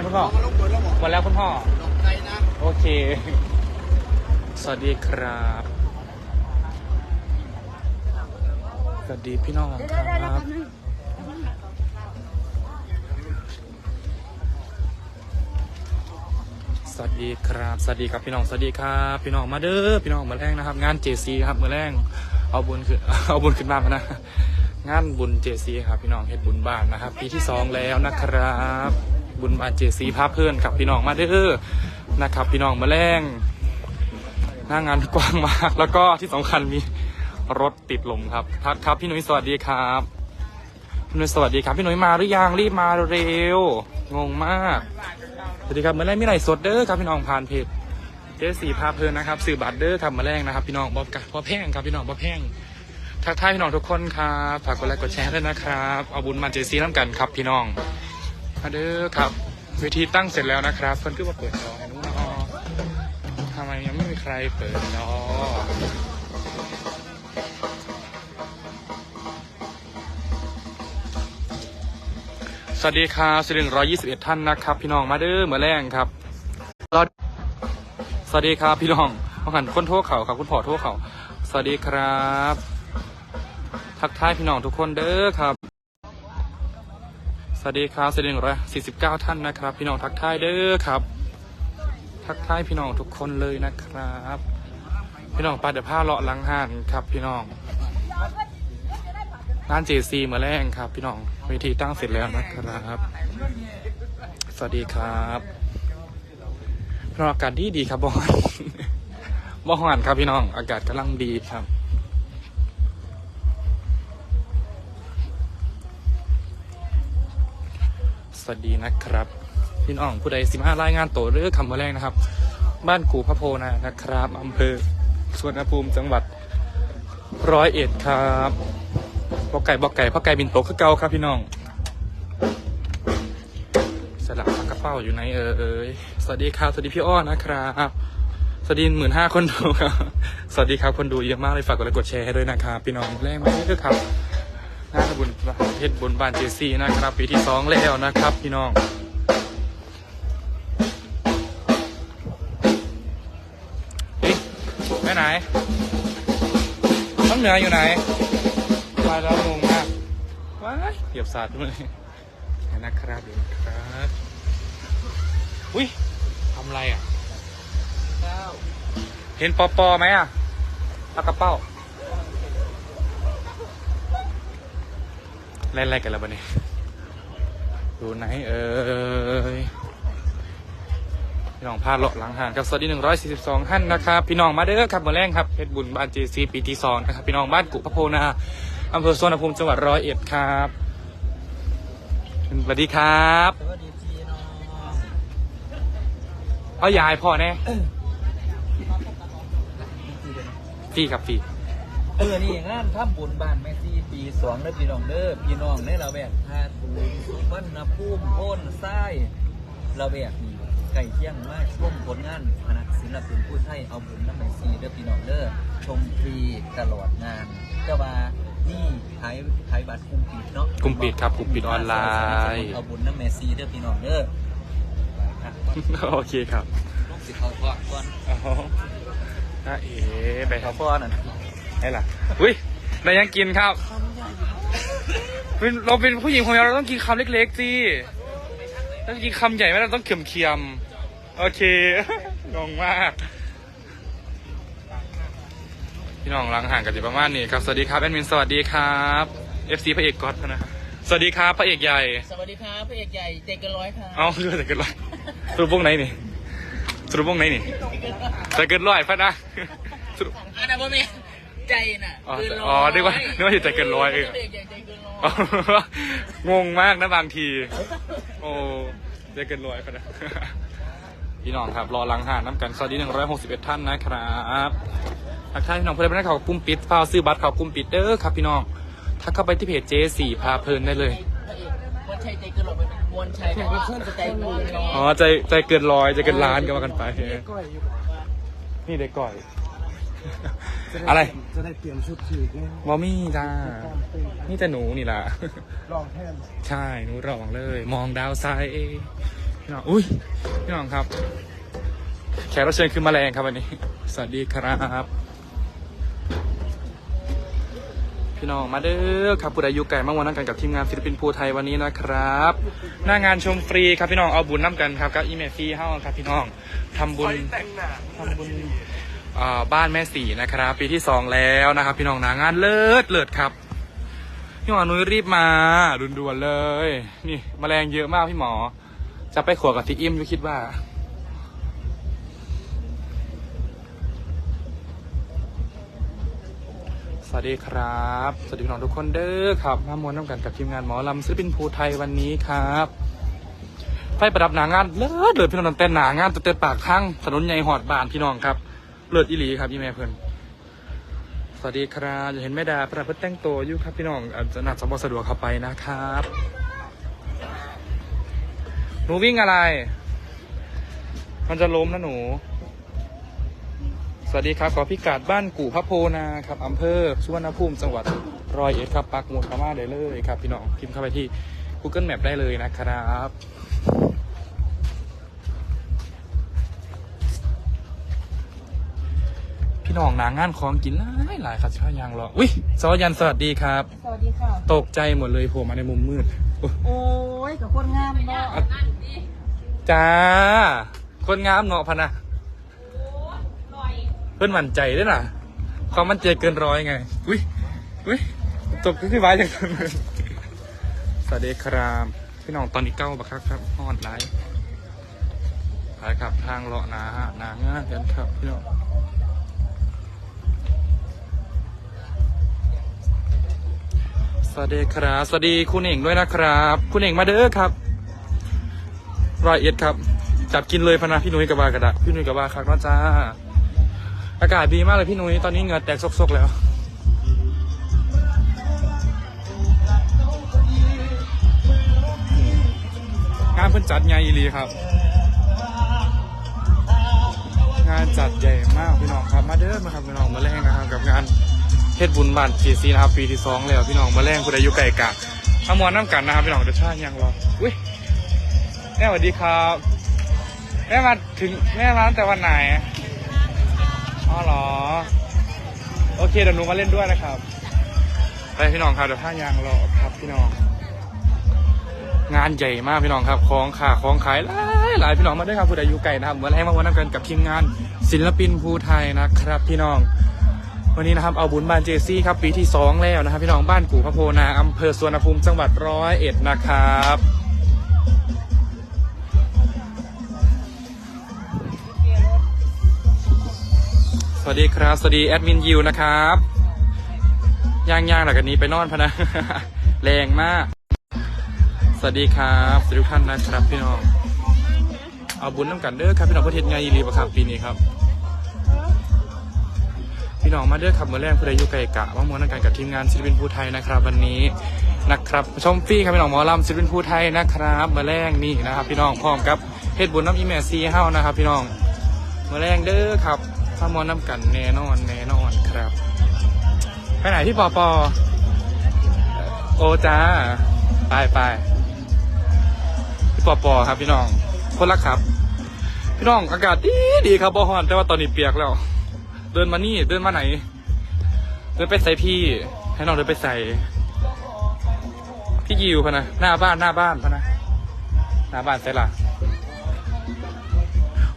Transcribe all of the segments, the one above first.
ยังคุณพ่อหมดแล้วคุณพ่อโอเค สวัสดีครับ สวัสดีพี่น้องครับสวัสดีครับ สวัสดีครับพี่น้อง สวัสดีครับ พี่น้องมาเด้อ พี่น้องมาแรงนะครับ งานเจซีครับมาแรงเอาบุญขึ้นเอาบุญขึ้นบ้านมานะ งานบุญเจซีครับ พี่น้องเฮ็ดบุญบ้านนะครับ ปีที่สองแล้วนะครับ บุญบานเจซีพาเพื่อนครับพี่น้องมาเด้อนะครับ พี่น้องมาแรงหน้างานกว้างมาก แล้วก็ที่สำคัญมีรถติดลมครับทักครับพี่หนุ่ยสวัสดีครับพี่หนุ่ยสวัสดีครับพี่หนุ่ยมาหรือยังรีบมาเร็วงงมากสวัสดีครับเมื่อแรกมีไหลฟ์สดเด้อครับพี่น้องผ่านเพจเจสีพาเพลินนะครับสื่อบัตรเด้อครับมาแรงนะครับ พี่น้องบอบกะบอแพงครับพี่น้องบอแพงทักทายพี่น้องทุกคนครับฝากกดไลค์กดแชร์ด้วยนะครับเอาบุญมาเจซีน้ำกันครับพี่น้อง มาเด้อครับเวทีตั้งเสร็จแล้วนะครับเพิ่นขึ้นมาเปิดจอให้หนู้นอ๋อทำไมยังไม่มีใครเปิดจอสวัสดีครับสิริร้อยยี่สิบเอ็ดท่านนะครับ พี่น้องมาเด้อเมื่อแรงครับรอสวัสดีครับพี่น้องเขาหันคนโทษเขาครับคุณพ่อโทษเขา สวัสดีครับ ทักทายพี่น้องทุกคนเด้อครับ สวัสดีครับสิริร้อยสี่สิบเก้าท่านนะครับ พี่น้องทักทายเด้อครับ ทักทายพี่น้องทุกคนเลยนะครับ พี่น้องปลาเดือผ้าเลาะลังห้านครับ พี่น้องร้านเจซีเมื่อแรงครับ พี่น้องเวทีตั้งเสร็จแล้วนะครับ สวัสดีครับพี่น้องอากาศดีดีครับบอลบอหันครับพี่น้องอากาศกำลังดีครับ วัสดีนะครับ พี่น้องผู้ใดสิบห้ารายงานตัวเรื่องคำว่าแรกนะครับ บ้านกูพระโพนานะครับอำเภอสวนภูมิจังหวัดร้อยเอ็ดครับบอกไก่บอกไก่พ่อไก่บินโตคือเก่าครับพี่น้องสลับกระเป๋าอยู่ในเออเอยสวัสดีครับสวัสดีพี่อ้อนะครับสวัสดีหมื่นห้าคนดูครับ สวัสดีครับคนดูเยอะมากเลยฝากกดไลค์กดแชร์ให้ด้วยนะครับพี่น้องแรงไหมด้วยครับ งาบุญเฮ็ดบุญบานเจซีนะครับ ปีที่สองแล้วนะครับพี่น้องเฮ้ยไปไหนน้ำเหนืออยู่ไหนไปแล้วงงมากว้าเหยียบสาดด้วยเดี๋ยนะครับเดี๋ยวครับอุ้ยทำอะไรอะเห็นปอปอไหมอะปากกระเป้า ไล่ๆกันแล้วบันนี้ดูไหนเอ่ยพี่น้องพาเลาะหลังหานครับสวัสดี 142ท่านนะครับ พี่น้องมาเด้อครับมาแรงครับเพชรบุญบ้านเจซีปีที่สองนะครับ พี่น้องบ้านกุพระโพนาอำเภอสวนภูมิจังหวัดร้อยเอ็ดครับสวัสดีครับสวัสดีพี่น้องเอายายพ่อแน่พี่ครับพี่ เออนี่งานทำบุญบ้านแม่ซีปีสองเด้อพี่น้องเด้อพี่น้องในละแวกท่าตูนสุวรรณภูมิโพนทรายละแวกนี่ไก่เที่ยงมากร่วมผลงานคณะศิลปินผู้ไทยเอาบุญน้ำแม่ซีเด้อพี่น้องเด้อชมฟรีตลอดงานเจ้าว่านี่ขายขายบัตรกลุ่มปิดเนาะกลุ่มปิดครับกลุ่มปิดออนไลน์ เอาบุญน้ำแม่ซีเด้อพี่น้องเด้อไปครับโอเคครับลูกศิษย์เขาก่อนก่อนอ๋อน้าเอ๋ไปครัเขาบก่อนน่ะ ไอ้ล่ะอุ้ยเรายังกินครับเป็นเราเป็นผู้หญิงของเราเราต้องกินคำเล็กๆสิถ้ากินคำใหญ่ไม่เราต้องเคียมๆโอเคงงมากพี่น้องหลังห่างกันอยู่ประมาณนี้ครับสวัสดีครับแอดมินสวัสดีครับ FC พระเอกก๊อตนะครับสวัสดีครับพระเอกใหญ่ สวัสดีครับพระเอกใหญ่เจเกันร้อยครับเอาคือแต่เกิดร้อยสรุปวงไหนนี่สรุปวงไหนนี่แต่เกิดร้อยพะนะสรุปอันนั้นว่าไม่ ใจน่ะอ๋อเกินร้อยอ๋อนึกว่านึกว่าจะใจเกินร้อยเออพระเอกใหญ่ใจเกินร้อยอ๋องงมากนะบางที โอ้ได้เกินร้อยพะนะพี่น้องครับ รอหลังหานน้ำกัน สวัสดีหนึ่งร้อยหกสิบเอ็ดท่านนะครับทักทายพี่น้องเพื่อนๆนะเขากลุ่มปิดพาวซื้อบัตรเขากลุ่มปิดเด้อครับพี่น้องถ้าเข้าไปที่เพจเจสี่พาเพลินได้เลย พระเอกมวลชัยใจเกินร้อยเป็นมวลชัยแต่ว่าเพื่อนจะใจเกินร้อยอ๋อ ใจใจเกินร้อยใจเกินล้านก็ว่ากันไป นี่เด็กก่อย อะไร จะได้เปลี่ยนชุดถือไงวอมี่จ้า นี่แต่หนูนี่ล่ะ ลองแทนใช่หนูร้องเลย มองดาวไซด์พี่น้องอุ้ยพี่น้องครับ แขกรับเชิญคือแมลงครับวันนี้ สวัสดีครับ พี่น้องมาเด้อครับผู้ใดอยู่ไก่มาวันนั้นกันกับทีมงานศิลปินภูไทยวันนี้นะครับ หน้างานชมฟรีครับพี่น้องเอาบุญน้ำกันครับกับอีเมฟรีเฮ้าครับพี่น้องทำบุญทำบุญอ่า บ้านแม่สีนะครับ ปีที่สองแล้วนะครับ พี่น้องหนางานเลิศเลิศครับพี่หมอนุ้ยรีบมาด่วนๆเลย นี่แมลงเยอะมากพี่หมอ จะไปขวกับทีอิ่มยูคิดว่า สวัสดีครับ สวัสดีพี่น้องทุกคนเด้อครับมามวนน้ำกันกับทีมงานหมอลำศิลปินภูไทยวันนี้ครับไฟประดับหนางานเลิศเลยพี่น้องเต้นหนางานเต้นปากทั้งถนนใหญ่หอดบานพี่น้องครับ เลิศอีหลีครับยี่แม่เพิ่นสวัสดีครับจะเห็นแม่ดาประดับเพื่แต่งตัวอยู่ครับพี่น้องอาจจะนัดสมบสะดวกเข้าไปนะครับหนูวิ่งอะไร มันจะล้มนะหนู สวัสดีครับ ขอพิกัดบ้านกู่พระโพนาครับอำเภอสุวรรณภูมิจังหวัดร้อยเอ็ดครับปักหมุดเข้ามาได้เลยครับ พี่น้องพิมพ์เข้าไปที่ Google Map ได้เลยนะครับ พี่น้องหนางงานของกินหลายหลายครับสิพายางรออุ้ยสวัสดีสวัสดีครับ สวัสดีค่ะ ตกใจหมดเลยโผล่มาในมุมมืดโอ้โอ้ยกับคนงามเนาะจ้า คนงามเนาะพะนะเพื่อนมั่นใจด้วยนะความมั่นใจเกินร้อยไง อุ้ยอุ้ยตกที่ไว้อย่างนั้นเลยสวัสดีครับ พี่น้องตอนนี้เก้าบักคักครับฮอดไลฟ์ไปครับทางเลาะหนาฮะหนางานกันครับพี่น้อง สวัสดีครับ สวัสดีคุณเองด้วยนะครับ คุณเองมาเด้อครับรอยเอ็ดครับ จับกินเลยพนะพี่นุ้ยกับบากระดะพี่นุ้ยกับบาคักเนาะจ้า อากาศดีมากเลยพี่นุ้ย ตอนนี้เหงื่อแตกซกๆแล้วงานเพิ่นจัดใหญ่อีลีครับ งานจัดใหญ่มากพี่น้องครับ มาเด้อมาครับพี่น้องมาแรงนะครับกับงาน เฮ็ดบุญบ้านจีซีนะครับปีที่สองแล้วพี่น้องมาแรงคุณอายุไก่กะมามวนน้ำกันนะครับพี่น้องเดี๋ยวชายังรออุ้ยแม่สวัสดีครับแม่มาถึงแม่มาตั้งแต่วันไหนอ๋อเหรอโอเคเดี๋ยวหนูมาเล่นด้วยนะครับไปพี่น้องครับเดี๋ยวท่ายางรอครับพี่น้อง งานใหญ่มากพี่น้องครับของขาของขายหลายหลายพี่น้องมาด้วยครับผู้ใดอยู่ไกลนะครับเหมือนให้มาวันนั้นกันกับทีมงาน ศิลปินภูไทยนะครับ พี่น้อง วันนี้นะครับเอาบุญบานเจซี่ครับปีที่สองแล้วนะครับ พี่น้องบ้านกู่พระโพนาอำเภอสวนภูมิจังหวัดร้อยเอ็ดนะครับสวัสดีครับ สวัสดีแอดมินยิวนะครับย่างย่างๆหลังจากนี้ไปนอนพะนะ แรงมาก สวัสดีครับสวัสดีทุกท่านนะครับพี่น้อง เอาบุญน้ำกันเด้อครับพี่น้องประเทศไงยีรีบครับปีนี้ครับ พี่น้องมาเด้อครับเมื่อแรกผู้ใดอยู่ไกลกะว่ามวนน้ำกันกับทีมงานศิลปินภูไทยนะครับวันนี้นะครับชมฟรีครับพี่น้องหมอลำศิลปินภูไทยนะครับเมื่อแรกนี่นะครับ พี่น้องพร้อมกับเฮ็ดบุญน้ำอีเมซีเฮ้านะครับ พี่น้องเมื่อแรกเด้อครับถ้ามวนน้ำกันแน่นอนแน่นอนครับไปไหนพี่ปอปอโอจ้าไปไปพี่ปอปอครับพี่น้องคนรักครับ พี่น้องอากาศดีดีครับบอฮอนแต่ว่าตอนนี้เปียกแล้ว เดินมานี่ เดินมาไหน เดินไปใส่พี่ ให้น้องเดินไปใส่ พี่ยิวพะนะ หน้าบ้านหน้าบ้านพะนะ หน้าบ้านใส่ละ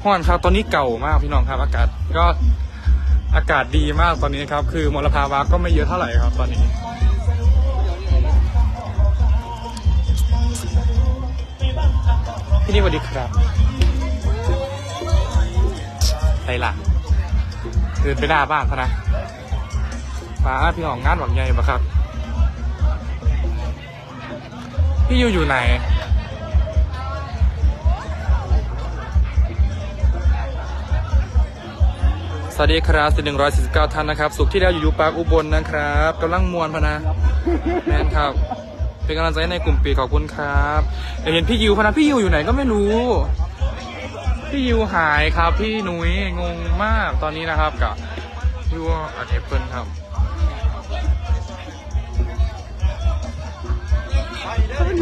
ห้อนครับตอนนี้เก่ามากพี่น้องครับ อากาศก็อากาศดีมากตอนนี้ครับ คือมลภาวะก็ไม่เยอะเท่าไหร่ครับ ตอนนี้พี่นี่สวัสดีครับใส่หลัง เดินไปหน้าบ้านพนะฟ้าพี่ของงานหวังใหญ่ปะครับ พี่อยู่อยู่ไหนสวัสดีครับสิหนึ่งร้อยสี่สิบเก้าท่านนะครับ สุขที่แล้วอยู่ยูปากอุบลนะครับกำลังมวนพนะ แมนครับ เป็นกำลังใจในกลุ่มปีขอบคุณครับเดี๋ยวเห็นพี่ยิวพนะ พี่ยิวอยู่ไหนก็ไม่รู้ พี่ยิวหายครับพี่หนุ้ยงงมากตอนนี้นะครับกับพี่ว่าอัดเอฟเปิลครับ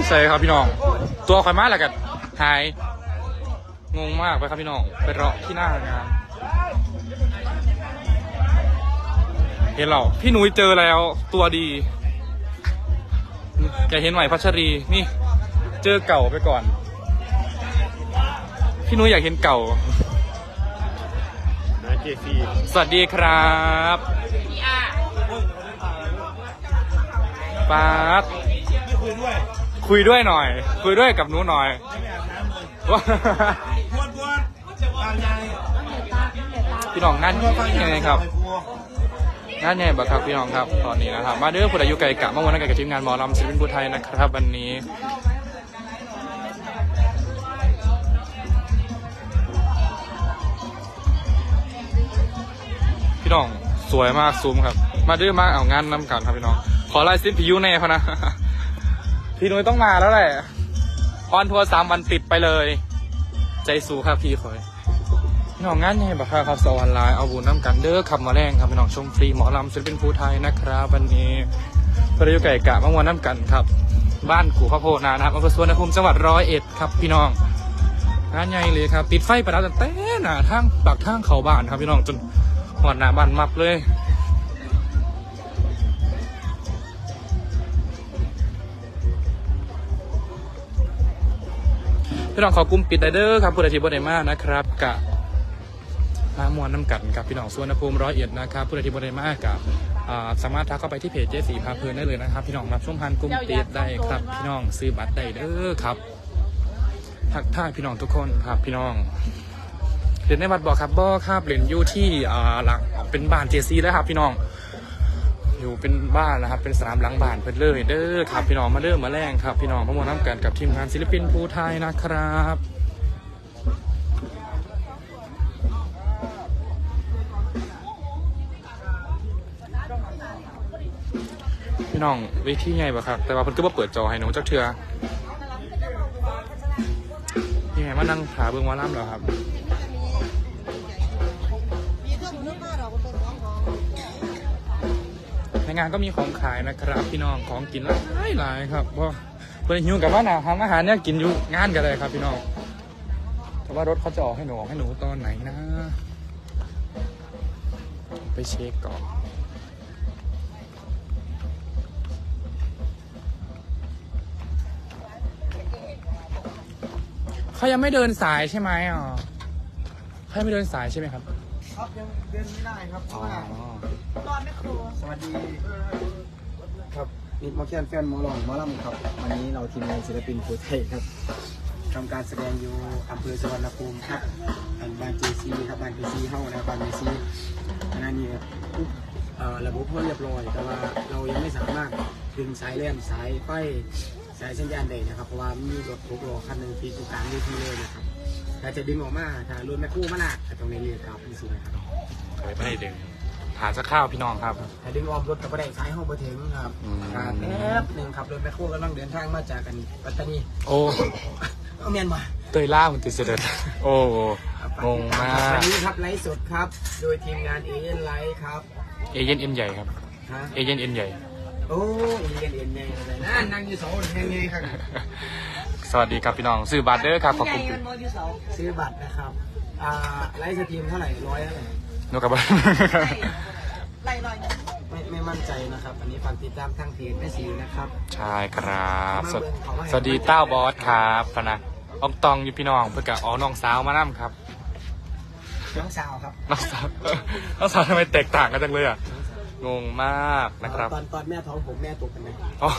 ใช่ครับพี่น้อง ตัวข่อยมาแล้วกันหาย งงมากไปครับพี่น้องไปรอที่หน้างานเห็นเราพี่หนุ้ยเจอแล้วตัวดีแกเห็นใหม่พัชรีนี่ เจอเก่าไปก่อน พี่นุ้ยอยากเห็นเก่า นะเจซีสวัสดีครับปาร์ตคุยด้วยคุยด้วยหน่อย คุยด้วยกับหนูหน่อยว่าพี่น้องงานยังไงครับ งานใหญ่บักครับพี่น้องครับ ตอนนี้นะครับ มาเด้อผู้ใดอยู่ไกลกะมาวันนั้นกับทีมงานหมอลำศิลปินผู้ไทยนะครับ วันนี้ พี่น้องสวยมากซูมครับ มาเด้อมากเอางานน้ำกันครับพี่น้อง ขอลายเส้นผิวแน่พะนะพี่นุ้ยต้องมาแล้วแหละออนทัวร์สามวันติดไปเลย ใจสู้ครับพี่คอยพี่น้องงานใหญ่บักครับครับสวรรค์ไลน์เอาบุญน้ำกันเด้อขับมาแรงครับพี่น้องชมฟรีหมอลำศิลปินภูไทยนะครับวันนี้ประยุกต์ไก่กะมางวันน้ำกันครับ บ้านกูพระโพนานะครับอำเภอสวนภูมิจังหวัดร้อยเอ็ดครับพี่น้องงานใหญ่เลยครับ ติดไฟประดับตั้งแต่หน้าทางปากทางเขาบ้านครับพี่น้องจน หอดหน้าบ้านมับเลยพี่น้องขอกลุ่มปิดไดเดอร์ครับผู้ใดที่บ่ได้มานะครับกะมามวนน้ำกันกับพี่น้องสวนภูมิร้อยเอ็ดนะครับผู้ใดที่บ่ได้มากับสามารถทักเข้าไปที่เพจเจสีพาเพลินได้เลยนะครับ พี่น้องรับช่วงพันกลุ่มปิดได้ครับ พี่น้องซื้อบัตรได้เด้อครับทักทายพี่น้องทุกคนครับพี่น้อง รียนในบัตรบอกครับบ่ครับเรียนอยู่ที่อ่าหลังเป็นบ้านเจซีแล้วครับ พี่น้อง อยู่เป็นบ้านนะครับ เป็นสนามหลังบ้านเพิ่นเลยเด้อครับพี่น้องมาเริ่มมาแรงครับ พี่น้องพร้อมน้ำกันกับทีมงานศิลปินภูไทยนะครับพี่น้องเวทีใหญ่ปะครับ แต่ว่าเพิ่นก็มาเปิดจอให้หนูจักเทือพี่ไงมานั่งขาเบื้องวาล่ำเหรอครับ งานก็มีของขายนะครับพี่น้องของกินหลายหลายครับเพราะเพื่อนหิวกับว่าหนาทำอาหารเนี่ยกินอยู่งานกันเลยครับพี่น้องแต่ว่ารถเขาจะออกให้หนูออกให้หนูตอนไหนนะ ไปเช็คก่อนเขายังไม่เดินสายใช่ไหมอะเขายังไม่เดินสายใช่ไหมครับ ครับยังเดินไม่ได้ครับเพอ๋ราะอว่าตอนแม่ครัวสวัสดีครับนิดมาแคนแฟนหมอลองหมอลำครับ วันนี้เราทีมงานศิลปินภูไทยครับทำการแสดงอยู่อำเภอสุวรรณภูมิครับอันบ้านเจซีครับบ้านเจซีเฮ้านะบ้านเจซีขณะนี้ทุกเอ่อระบบเขาเรียบร้อย แต่ว่าเรายังไม่สามารถดึงสายแลมสายไฟสายสัญญาณใดนะครับ เพราะว่ามีรถหกล้อคันหนึ่งที่อยู่กลางเวทีเลยนะครับ ถ้าจะดึงออกมาถ้ารถแม่คู่มาลากก็ต้องในเรียกครับนี่สินะครับเคยไม่ได้ดึงหาสักข้าวพี่น้องครับ ถ้าดึงออมรถกับประเด็นซ้ายห้องไปถึงครับอืมครับแป๊บหนึ่งครับรถแมคโครกำลังเดินทางมาจากกันปัตตานีโอ้เอาเมียนมาเตยล่ามันติดเสด็จโอ้งงมาวักนนี้ครับไลฟ์สดครับ โดยทีมงานเอเย่นไลฟ์ครับเอเย่นเอ็นใหญ่ครับฮะเอเย่นเอ็นใหญ่โอ้เอเย่นเอ็นไงอะไรนะนั่งอยู่สองคนยังไงครับ สวัสดีครับพี่น้องซื้อบัตรเด้อครับขอบคุณไงมันมออยู่เสาซื้อบัตรนะครับ อ่าไลฟ์สตรีมเท่าไหร่ร้อยเท่าไหร่นกกระบาไล่ลอยไม่ไม่มั่นใจนะครับ อันนี้ฝากติดตามทางเพจแม่สีนะครับ ใช่ครับ สวัสสวัสดีเต้าบอสครับพะนะอองตองอยู่พี่น้องเพื่อกะอ๋อน้องสาวมานั่ครับ น้องสาวครับ น้องสาว น้องสาวทำไมแตกต่างกันจังเลยอะ งงมากนะครับ ตอนตอนแม่ท้องผมแม่ตกกันไหมอ๋อ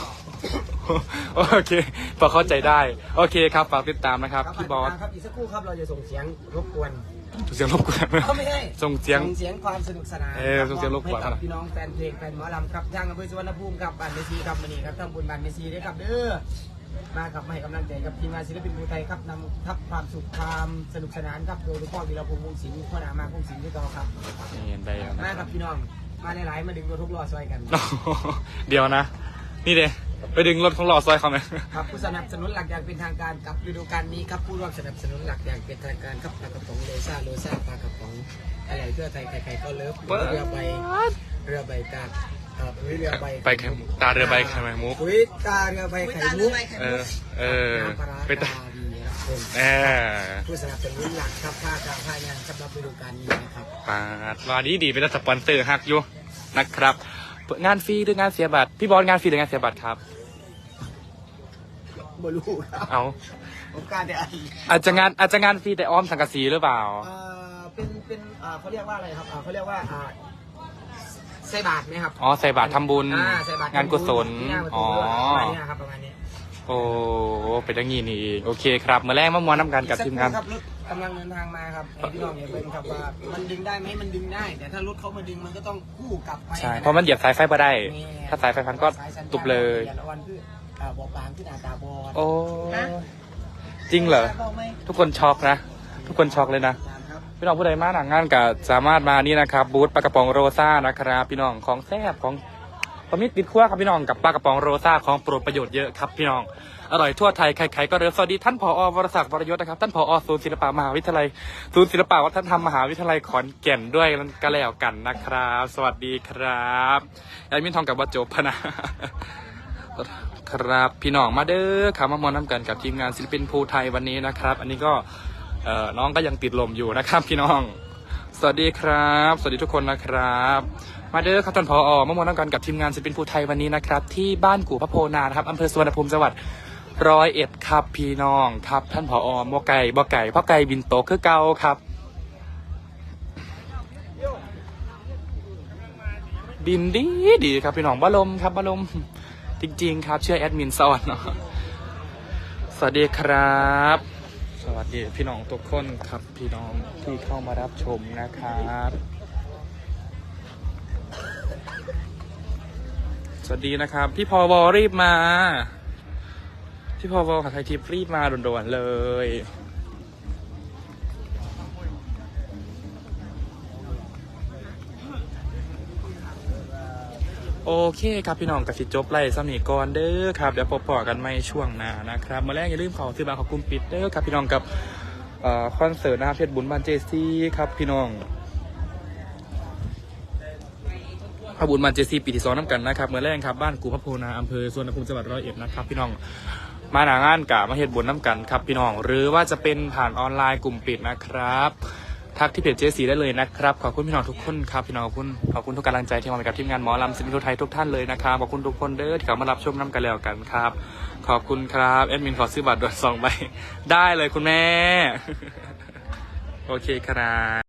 โอเคพอเข้าใจได้ โอเคครับฝากติดตามนะครับพี่บอสครับอีกสักครู่ครับเราจะส่งเสียงรบกวนเสียงรบกวนเขาไม่ให้ส่งเสียงส่งเสียงความสนุกสนานเออส่งเสียงรบกวนให้กับพี่น้องแฟนเพลงแฟนหมอลำครับทางอำเภอสุวรรณภูมิครับบ้านเมซีครับวันนี้ครับทำบุญบ้านเมซีด้วยครับเด้อมาครับมาให้กำลังใจกับทีมงานศิลปินภูไทยครับนำทับความสุขความสนุกสนานครับโดยหลวงพ่อวีรพงษ์วงศิลป์พ่อหนามากวงศิลป์ที่ต่อครับนี่เห็นได้แล้วมานะครับพี่น้องมาหลายๆมาดึงรถทุกล้อซอยกัน เดี๋ยวนะ นี่เด้ ไปดึงรถของหลอดซอยเขาไหมครับผู้สนับสนุนหลักอย่างเป็นทางการกับฤดูกาลนี้ครับผู้ร่วมสนับสนุนหลักอย่างเป็นทางการครับปลากระป๋องโลซ่าโลซ่าปลากระป๋องอะไรเพื่อไทยใครๆก็เลิฟเรือใบเรือใบกาดเอ่อเรือใบไปแคมตาเรือใบไข่มุกปุ๋ยตาเรือใบไข่มุกเออเออน้ำปลาร้าไปตาตาดีครับผทุนเออผู้สนับสนุนหลักครับค่าการค่ายางสำหรับฤดูกาลนี้นะครับปาดว่าดีดีเป็นสปอนเซอร์ฮักอยู่นะครับ งานฟรีหรืองานเสียบัตรพี่บอลงานฟรีหรืองานเสียบัตรครับบรู้ครับเอาผมกล้ารแต่อันอาจจะงานอาจจะงานฟรีแต่อ้อมสังกะสีหรือเปล่า เอ่อเป็นเป็นอ่าเขาเรียกว่าอะไรครับอ่าเขาเรียกว่าอ่าใส่บาทไหมครับอ๋อใส่บาตรทำบุญอ่าใส่บาตรงานกุศลที่หน้าประอ๋ตูอด้วยประมาณนี้นะครับประมาณนี้โอ้เป็นอย่างนี้นี่เองโอเคครับเมื่อแรกมามวนน้ำกันกับทีมงานอีสัครู่ครับรถ กำลังเดินทางมาครับให้พี่น้องอย่าเพิ่งครับว่ามันดึงได้ไหมมันดึงได้ แต่ถ้ารถเขามาดึงมันก็ต้องคู่กลับไปใช่ เพราะมันเหยียบสายไฟมาได้นี่ถ้าสายไฟพันก็สายสัญญาณตุบเลยอย่าละวันคืออ่าบอกปางขึ้นอาตาบอดโอ้ จริงเหรอบอกไหมทุกคนช็อกนะ ทุกคนช็อกเลยนะ ครับ พี่น้องผู้ใดมาหนังงานก็สามารถมานี่นะครับ บูธปลากระป๋องโรซ่านะครับพี่น้องของแซ่บของปลามิตรติดขั้วครับพี่น้องกับปลากระป๋องโรซ่าของโปรดประโยชน์เยอะครับพี่น้อง อร่อยทั่วไทยใครๆก็เริ่มสวัสดีท่านผอวรศักดิ์วรยศนะครับท่านผอศูนย์ศิลปะมหาวิทยาลัยศูนย์ศิลปะวัฒนธรรมมหาวิทยาลัยขอนแก่นด้วยกันแล้วกันนะครับ สวัสดีครับยายมินทองกับวัดโจบพนะครับพี่น้องมาเด้อครับมามอนน้ำกันกับทีมงานศิลปินภูไทยวันนี้นะครับ อันนี้ก็น้องก็ยังติดลมอยู่นะครับ พี่น้อง สวัสดีครับ สวัสดีทุกคนนะครับมาเด้อครับท่านผอมามอนน้ำกันกับทีมงานศิลปินภูไทยวันนี้นะครับ ที่บ้านกู่พระโพนานะครับอำเภอสุวรรณภูมิจังหวัด ร้อยเอ็ดครับพี่น้องครับ ท่านผอมอไก่บอไก่พ่อไก่บินโตคือเก่าครับ บินดีดีครับพี่น้องบะลมครับบะลม จริง ๆ ครับเชื่อแอดมินสอนเนาะสวัสดีครับ สวัสดีพี่น้องทุกคนครับพี่น้องที่เข้ามารับชมนะครับสวัสดีนะครับ พี่พอวอรีบมา พี่พอวอกับไทยทิพย์รีบมาด่วนๆเลยโอเคครับพี่น้องกับสิจบไล่สำนีก่อนเด้อครับเดี๋ยวพบปอกันไม่ช่วงหน้านะครับเมื่อแรกอย่าลืมขอซื้อบาร์ขอบคุณปิดเด้อครับพี่น้องกับอคอนเสิร์ตนะครับเพชรบุญบานเจซี่ครับพี่น้องขบุญบานเจซี่ปีที่สองน้ำกันนะครับเมื่อแรกครับบ้านกูพระโพนาอำเภอสวนภูมิจังหวัดร้อยเอ็ดนะครับพี่น้อง มาหนางานกะมาเฮ็ดบุญน้ำกันครับพี่น้อง หรือว่าจะเป็นผ่านออนไลน์กลุ่มปิดนะครับทักที่เพจเจสีได้เลยนะครับขอบคุณพี่น้องทุกคนครับพี่น้องขอบคุณขอบคุณทุกกำลังใจที่มาให้กับทีมงานหมอลำสินทุไทยทุกท่านเลยนะครับขอบคุณทุกคนเด้อที่เข้ามารับชมน้ำกันแล้วกันครับ ขอบคุณครับแอดมินขอซื้อบัตรด่วนสองใบได้เลยคุณแม่ โอเคครับ